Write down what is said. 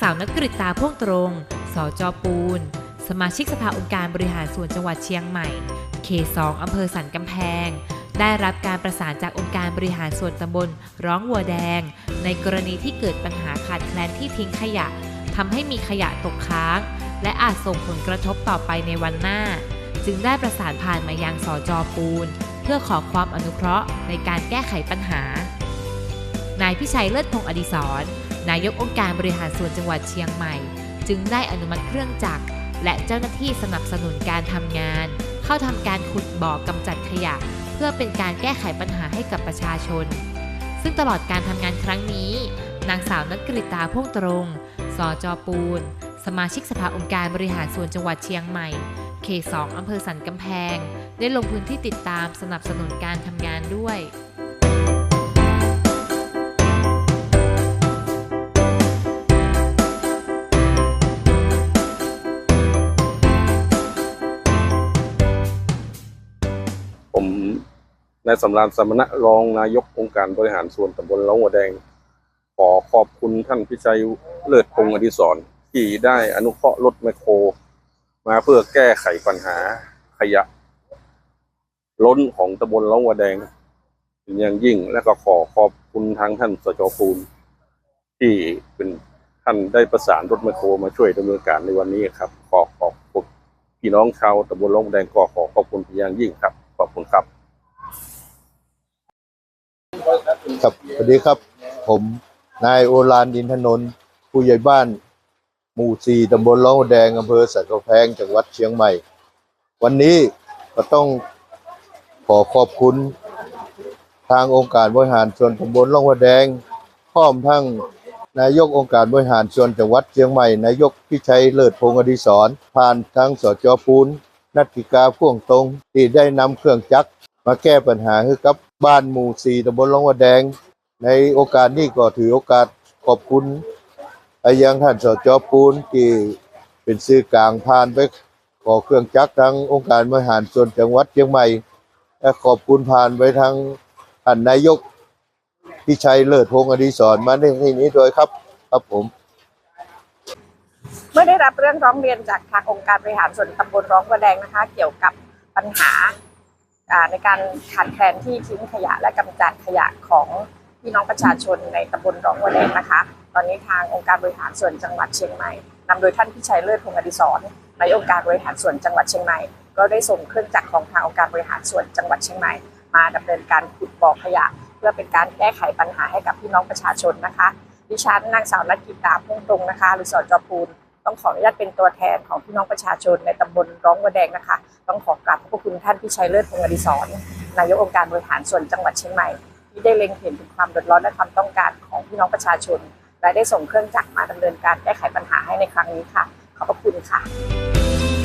สาวนักกฤษตาพ่วงตรง สจปูน สมาชิกสภาองค์การบริหารส่วนจังหวัดเชียงใหม่ เขต2อำเภอสันกำแพง ได้รับการประสานจากองค์การบริหารส่วนตำบลร้องวัวแดง ในกรณีที่เกิดปัญหาขาดแคลนที่ทิ้งขยะทำให้มีขยะตกค้าง และอาจส่งผลกระทบต่อไปในวันหน้า จึงได้ประสานผ่านมายังสจปูน เพื่อขอความอนุเคราะห์ในการแก้ไขปัญหานายพิชัยเลิศพงศ์อดิศร นายกองค์การบริหารส่วนจังหวัดเชียงใหม่ จึงได้อนุมัติเครื่องจักร และเจ้าหน้าที่สนับสนุนการทำงาน เข้าทำการขุดบ่อกำจัดขยะ เพื่อเป็นการแก้ไขปัญหาให้กับประชาชน ซึ่งตลอดการทำงานครั้งนี้ นางสาวนักกฤตาพ่งตรง สจปูน สมาชิกสภาองค์การบริหารส่วนจังหวัดเชียงใหม่เขต2อำเภอสันกำแพง ได้ลงพื้นที่ติดตามสนับสนุนการทำงานด้วย นายสำรานสมณะรองนายกองค์การบริหารส่วนตำบลเล้าหัวแดง ขอขอบคุณท่านพิชัยเลิศพงศ์อดิศรที่ได้อนุเคราะห์รถแมคโคร มาเพื่อแก้ไขปัญหาขยะ ล้นของตำบลเล้าหัวแดงเป็นอย่างยิ่งและก็ขอขอบคุณทางท่านสจปูนที่เป็นท่านได้ประสานรถแมคโครมาช่วยดำเนินการในวันนี้ครับ ขอขอบคุณพี่น้องชาวตำบลเล้าหัวแดงก็ขอขอบคุณเป็นอย่างยิ่งครับ ขอบคุณครับ ครับสวัสดีครับ ผมนายโอรานดินถนน ผู้ใหญ่บ้าน หมู่สี่ตำบลล้องแดงอำเภอสันกำแพงจังหวัดเชียงใหม่ วันนี้ก็ต้องขอขอบคุณ ทางองค์การบริหารส่วนตำบลล่องหัวแดงพร้อมทั้งนายกองค์การบริหารส่วนจังหวัดเชียงใหม่นายกพิชัยเลิศพงศ์อดิศรผ่านทางสจปูนนัตติกาพ่วงตรงที่ได้นำเครื่องจักร มาแก้ปัญหาให้กับบ้านหมู่สี่ตำบลหลองวัวแดง ในโอกาสนี้ก็ถือโอกาสขอบคุณไปยังท่านสจปูนที่เป็นสื่อกลางผ่านไปขอเครื่องจักรทางองค์การบริหารส่วนจังหวัดเชียงใหม่และขอบคุณผ่านไปทางท่านนายกพิชัยเลิศพงศ์อดิศรมาในที่นี้โดวยครับ ครับผม เมื่อได้รับเรื่องร้องเรียนจากทางองค์การบริหารส่วนตำบลร้องกระแดงนะคะ เกี่ยวกับปัญหา ในการขาดแคลนที่ทิ้งขยะและกำจัดขยะของพี่น้องประชาชนในตำบลร้องกระแดงนะคะ ตอนนี้ทางองค์การบริหารส่วนจังหวัดเชียงใหม่นำโดยท่านพิชัยเลิศพงศ์อดิศรนายองค์การบริหารส่วนจังหวัดเชียงใหม่ ก็ได้ส่งเครื่องจักรของทางองค์การบริหารส่วนจังหวัดเชียงใหม่ มาดำเนินการขุดบ่อขยะ เพื่อเป็นการแก้ไขปัญหาให้กับพี่น้องประชาชนนะคะ ดิฉันนางสาวนักกิตาพุ่งตรงนะคะหรือสจภูล ต้องขออนุญาตเป็นตัวแทนของพี่น้องประชาชนในตำบลร้องวัวแดงนะคะ ต้องขอกราบขอบพระคุณท่านพี่ชัยเลิศพงศ์อดิศรนายกองค์การบริหารส่วนจังหวัดเชียงใหม่ที่ได้เล็งเห็นถึงความเดือดร้อนและความต้องการของพี่น้องประชาชน และได้ส่งเครื่องจักรมาดำเนินการแก้ไขปัญหาให้ในครั้งนี้ค่ะ ขอบพระคุณค่ะ